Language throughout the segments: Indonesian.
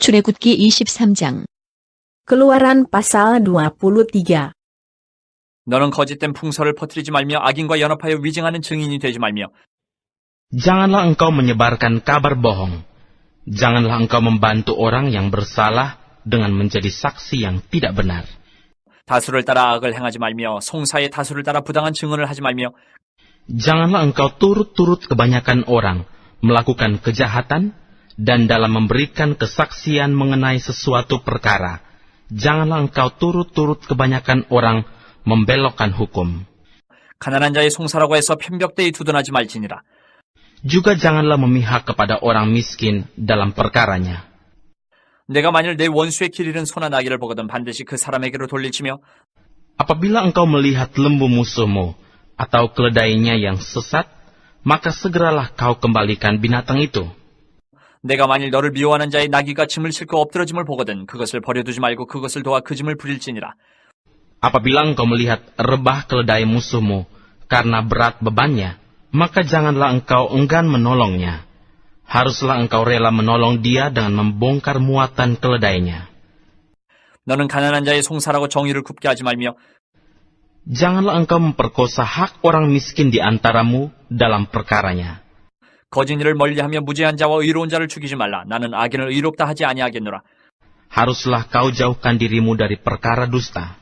출애굽기 23장 Keluaran pasal 23. 너는 거짓된 풍설을 퍼뜨리지 말며 악인과 연합하여 위증하는 증인이 되지 말며 Janganlah engkau menyebarkan kabar bohong. Janganlah engkau membantu orang yang bersalah dengan menjadi saksi yang tidak benar. 다수를 따라 악을 행하지 말며 송사의 다수를 따라 부당한 증언을 하지 말며 Janganlah engkau turut-turut kebanyakan orang melakukan kejahatan dan dalam memberikan kesaksian mengenai sesuatu perkara. Janganlah engkau turut-turut kebanyakan orang membelokkan hukum. 가난한 자의 송사라고 해서 편벽대에 두둔하지 말지니라. Juga janganlah memihak kepada orang miskin dalam perkaranya. 내가 만일 내 원수의 길 잃은 소나 나귀를 보거든 반드시 그 사람에게로 돌리치며 Apabila engkau melihat lembu musuhmu atau keledainya yang sesat, maka segeralah kau kembalikan binatang itu. 내가 만일 너를 미워하는 자의 나귀가 짐을 싣고 엎드러짐을 보거든 그것을 버려두지 말고 그것을 도와 그 짐을 부릴지니라. Apabila engkau melihat rebah keledai musuhmu karena berat bebannya, maka janganlah engkau enggan menolongnya. Haruslah engkau rela menolong dia dengan membongkar muatan keledainya. 너는 가난한 자의 송사라고 정의를 굽게 하지 말며 Janganlah engkau memperkosa hak orang miskin di antaramu dalam perkaranya. 거짓 일을 멀리하며 무죄한 자와 의로운 자를 죽이지 말라. 나는 악인을 의롭다 하지 아니하겠노라. Haruslah kau jauhkan dirimu dari perkara dusta.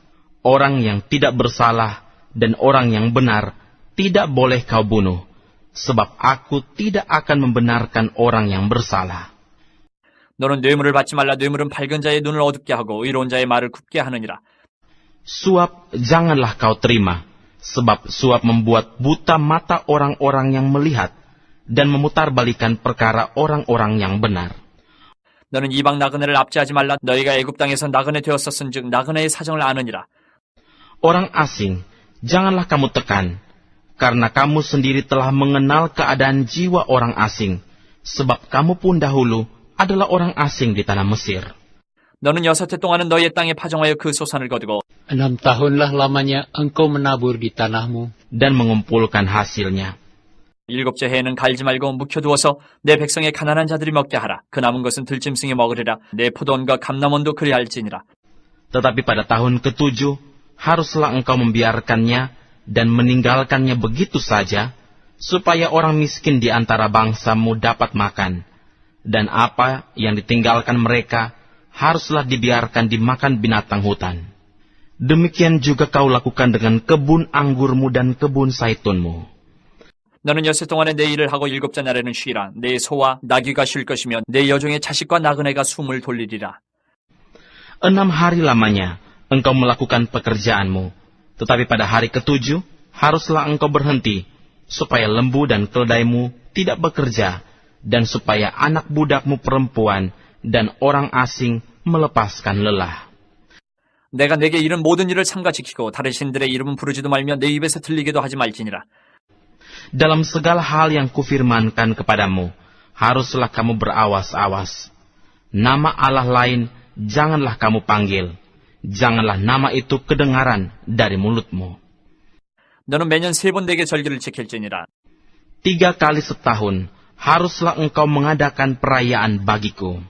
Orang yang tidak bersalah dan orang yang benar tidak boleh kau bunuh. Sebab aku tidak akan membenarkan orang yang bersalah. 너는 뇌물을 받지 말라. 뇌물은 밝은 자의 눈을 어둡게 하고 의로운 자의 말을 굽게 하느니라. Suap janganlah kau terima, sebab suap membuat buta mata orang-orang yang melihat dan memutarbalikan perkara orang-orang yang benar. 너는 이방 나그네를 압제하지 말라. 너희가 애굽 땅에서 나그네 되었었은즉 나그네의 사정을 아느니라. Orang asing, janganlah kamu tekan, karena kamu sendiri telah mengenal keadaan jiwa orang asing, sebab kamu pun dahulu adalah orang asing di tanah Mesir. 너는 여섯 해 동안은 너희의 땅에 파종하여 그 소산을 거두고 Enam tahunlah lamanya engkau menabur di tanahmu. dan mengumpulkan hasilnya. 일곱째 해에는 갈지 말고 묵혀두어서 내 백성의 가난한 자들이 먹게 하라. 그 남은 것은 들짐승이 먹으리라. 내 포도원과 감남원도 그리할지니라. Tetapi pada tahun ketujuh, haruslah engkau membiarkannya dan meninggalkannya begitu saja, supaya orang miskin di antara bangsamu dapat makan. Dan apa yang ditinggalkan mereka, haruslah dibiarkan dimakan binatang hutan. Demikian juga kau lakukan dengan kebun anggurmu dan kebun saitunmu. 너는 여섯 동안에 내 일을 하고 일곱째 날에는 쉬라. 내 소와 나귀가 쉴 것이며 내 여종의 자식과 나그네가 숨을 돌리리라. Enam hari lamanya engkau melakukan pekerjaanmu, tetapi pada hari ketujuh haruslah engkau berhenti, supaya lembu dan keledaimu tidak bekerja, dan supaya anak budakmu perempuan dan orang asing melepaskan lelah. 내가 내게 이른 모든 일을 삼가 지키고 다른 신들의 이름은 부르지도 말며 내 입에서 들리게도 하지 말지니라. Dalam segala hal yang kufirmankan kepadamu, haruslah kamu berawas-awas. Nama Allah lain janganlah kamu panggil, janganlah nama itu kedengaran dari mulutmu. 너는 매년 세번 내게 절기를 지킬지니라. Tiga kali setahun haruslah engkau mengadakan perayaan bagiku.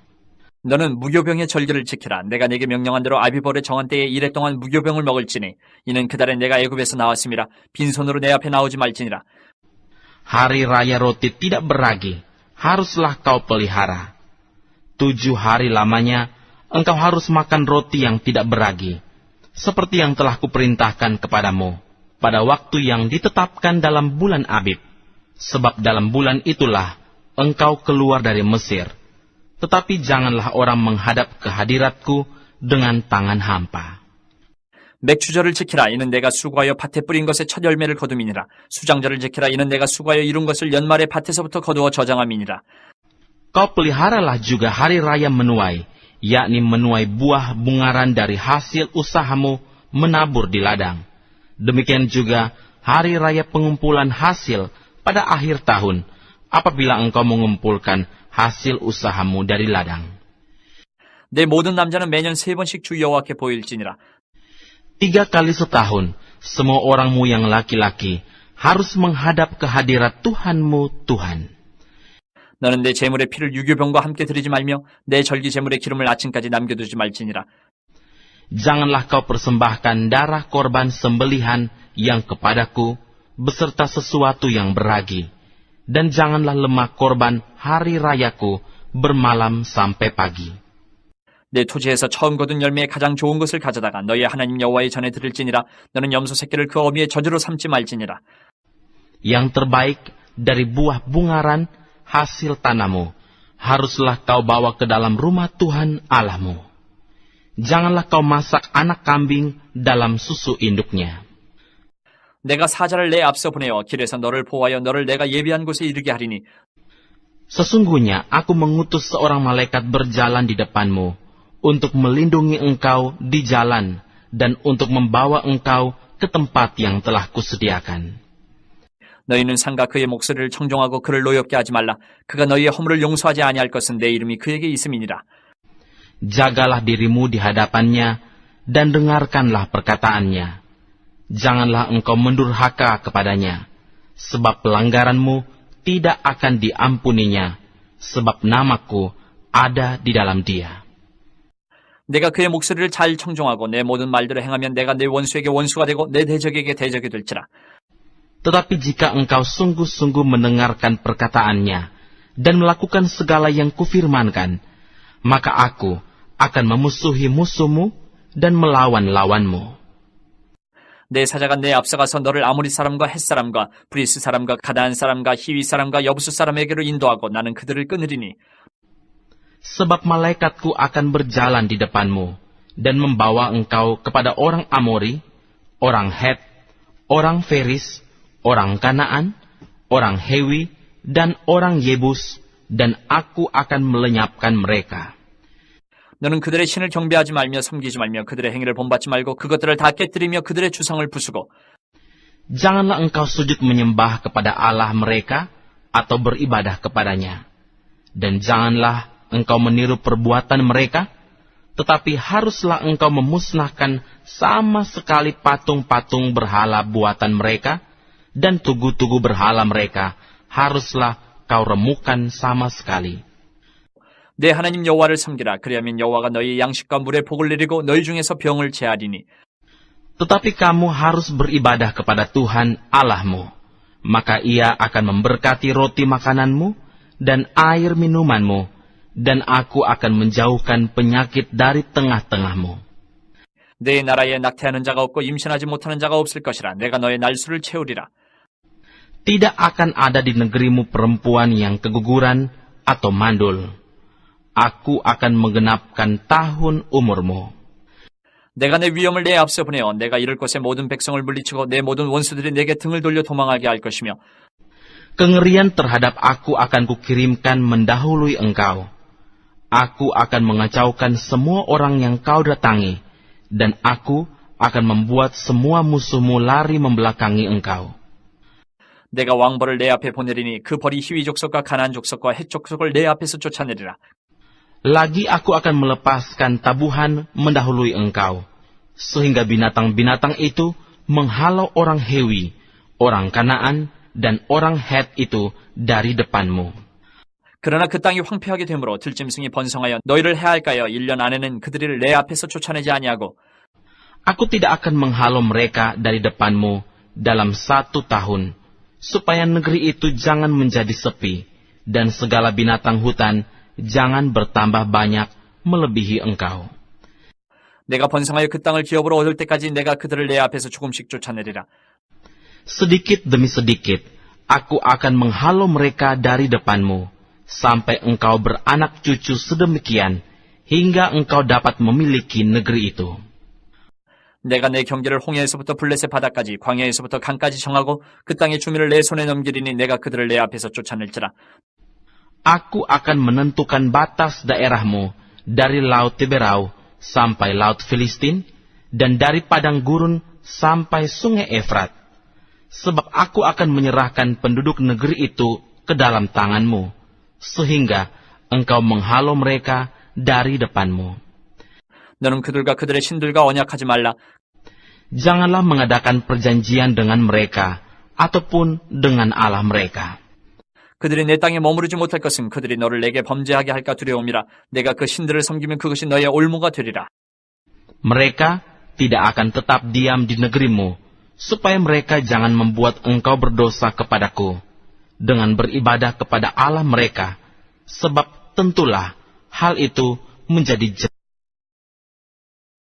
너는 무교병의 절기를 지키라. 내가 내게 명령한 대로 아비벌의 정한 때에 이래 동안 무교병을 먹을지니 이는 그달에 내가 애굽에서 나왔음이라. 빈손으로 내 앞에 나오지 말지니라. Hari raya roti tidak beragi, haruslah kau pelihara. Tujuh hari lamanya, engkau harus makan roti yang tidak beragi, seperti yang telah kuperintahkan kepadamu, pada waktu yang ditetapkan dalam bulan Abib. Sebab dalam bulan itulah engkau keluar dari Mesir. Tetapi janganlah orang menghadap ke hadiratku dengan tangan hampa. 맥주절을 지키라. 이는 내가 수고하여 밭에 뿌린 것의 첫 열매를 거둠이니라. 수장절을 지키라. 이는 내가 수고하여 이룬 것을 연말에 밭에서부터 거두어 저장함이니라. Kau peliharalah juga hari raya menuai, yakni menuai buah bungaran dari hasil usahamu menabur di ladang. Demikian juga hari raya pengumpulan hasil pada akhir tahun, apabila engkau mengumpulkan hasil usahamu dari ladang. 내 모든 남자는 매년 세 번씩 주 여호와께 보일지니라. Tiga kali setahun, semua orangmu yang laki-laki harus menghadap ke hadirat Tuhanmu Tuhan. 너는 내 제물의 피를 유교병과 함께 드리지 말며 내 절기 제물의 기름을 아침까지 남겨두지 말지니라. Janganlah kau persembahkan darah korban sembelihan yang kepadaku beserta sesuatu yang beragi. Dan janganlah lemak korban hari rayaku bermalam sampai pagi. 내 토지에서 처음 거둔 열매의 가장 좋은 것을 가져다가 너희 하나님 여호와의 전에 드릴지니라. 너는 염소 새끼를 그 어미의 저주로 삼지 말지니라. Yang terbaik dari buah bungaran hasil tanahmu haruslah kau bawa ke dalam rumah Tuhan Allahmu. Janganlah kau masak anak kambing dalam susu induknya. 내가 사자를 내 앞서 보내어 길에서 너를 보호하여 너를 내가 예비한 곳에 이르게 하리니 Sesungguhnya aku mengutus seorang malaikat berjalan di depanmu untuk melindungi engkau di jalan dan untuk membawa engkau ke tempat yang telah kusediakan. 너희는 상가 그의 목소리를 청종하고 그를 노엽게 하지 말라. 그가 너희의 허물을 용서하지 아니할 것은 내 이름이 그에게 있음이니라. Jagalah dirimu di hadapannya dan dengarkanlah perkataannya. Janganlah engkau mendurhaka kepadanya, sebab pelanggaranmu tidak akan diampuninya, sebab namaku ada di dalam dia. 내가 그의 목소리를 잘 청종하고 내 모든 말대로 행하면 내가 내 원수에게 원수가 되고 내 대적에게 대적이 될지라. Tetapi jika engkau sungguh-sungguh mendengarkan perkataannya dan melakukan segala yang kufirmankan, maka aku akan memusuhi musuhmu dan melawan lawanmu. 내 사자가 내 앞서가서 너를 아모리 사람과 햇 사람과 브리스 사람과 가다한 사람과 히위 사람과 여부수 사람에게로 인도하고 나는 그들을 끊으리니 Sebab malaikatku akan berjalan di depanmu dan membawa engkau kepada orang Amori, orang Het, orang Feris, orang Kanaan, orang Hewi, dan orang Yebus, dan aku akan melenyapkan mereka. 너는 그들의 신을 경배하지 말며 섬기지 말며 그들의 행위를 본받지 말고 그것들을 다 깨뜨리며 그들의 주상을 부수고 Janganlah engkau sujud menyembah kepada Allah mereka atau beribadah kepadanya. Dan janganlah engkau meniru perbuatan mereka, tetapi haruslah engkau memusnahkan sama sekali patung-patung berhala buatan mereka, dan tugu-tugu berhala mereka haruslah kau remukan sama sekali. 내 하나님 여호와를 섬기라 그리하면 여호와가 너희 양식과 물에 복을 내리고 너희 중에서 병을 제하리니 Tetapi kamu harus beribadah kepada Tuhan Allahmu. Maka ia akan memberkati roti makananmu dan air minumanmu, dan aku akan menjauhkan penyakit dari tengah-tengahmu. 내 나라에 낙태하는 자가 없고 임신하지 못하는 자가 없을 것이라 내가 너의 날수를 채우리라 Tidak akan ada di negerimu perempuan yang keguguran atau mandul. Aku akan menggenapkan tahun umurmu. 내가 내 위엄을 내 앞서 보내어 내가 이를 곳의 모든 백성을 물리치고 내 모든 원수들이 내게 등을 돌려 도망하게 할 것이며 Kengerian terhadap aku akan kukirimkan mendahului engkau. Aku akan mengacaukan semua orang yang kau datangi, dan aku akan membuat semua musuhmu lari membelakangi engkau. 내가 왕벌을 내 앞에 보내리니 그 벌이 히위 족속과 가나안 족속과 헷 족속을 내 앞에서 쫓아내리라 Lagi aku akan melepaskan tabuhan mendahului engkau, sehingga binatang-binatang itu menghalau orang Hewi, orang Kanaan, dan orang Het itu dari depanmu. 그러나 그 땅이 황폐하게 되므로 들짐승이 번성하여 너희를 해할까여 1년 안에는 그들을 내 앞에서 쫓아내지 아니하고 Aku tidak akan menghalau mereka dari depanmu dalam satu tahun, supaya negeri itu jangan menjadi sepi, dan segala binatang hutan jangan bertambah banyak melebihi engkau. 내가 번성하여 그 땅을 기업으로 얻을 때까지 내가 그들을 내 앞에서 조금씩 쫓아내리라 Sedikit demi sedikit, aku akan menghalau mereka dari depanmu, sampai engkau beranak cucu sedemikian, hingga engkau dapat memiliki negeri itu. 내가 내 경계를 홍해에서부터 블레셋 바다까지 광야에서부터 강까지 정하고 그 땅의 주민을 내 손에 넘기리니 내가 그들을 내 앞에서 쫓아낼지라 Aku akan menentukan batas daerahmu dari Laut Tiberau sampai Laut Filistin, dan dari padang gurun sampai sungai Efrat. Sebab aku akan menyerahkan penduduk negeri itu ke dalam tanganmu, sehingga engkau menghalau mereka dari depanmu. 너는 그들과 그들의 신들과 언약하지 말라 Janganlah mengadakan perjanjian dengan mereka, ataupun dengan Allah mereka. 그들이 내 땅에 머무르지 못할 것은 그들이 너를 내게 범죄하게 할까 두려움이라 내가 그 신들을 섬기면 그것이 너의 올무가 되리라. Mereka tidak akan tetap diam di negerimu, supaya mereka jangan membuat engkau berdosa kepadaku dengan beribadah kepada Allah mereka, sebab tentulah hal itu menjadi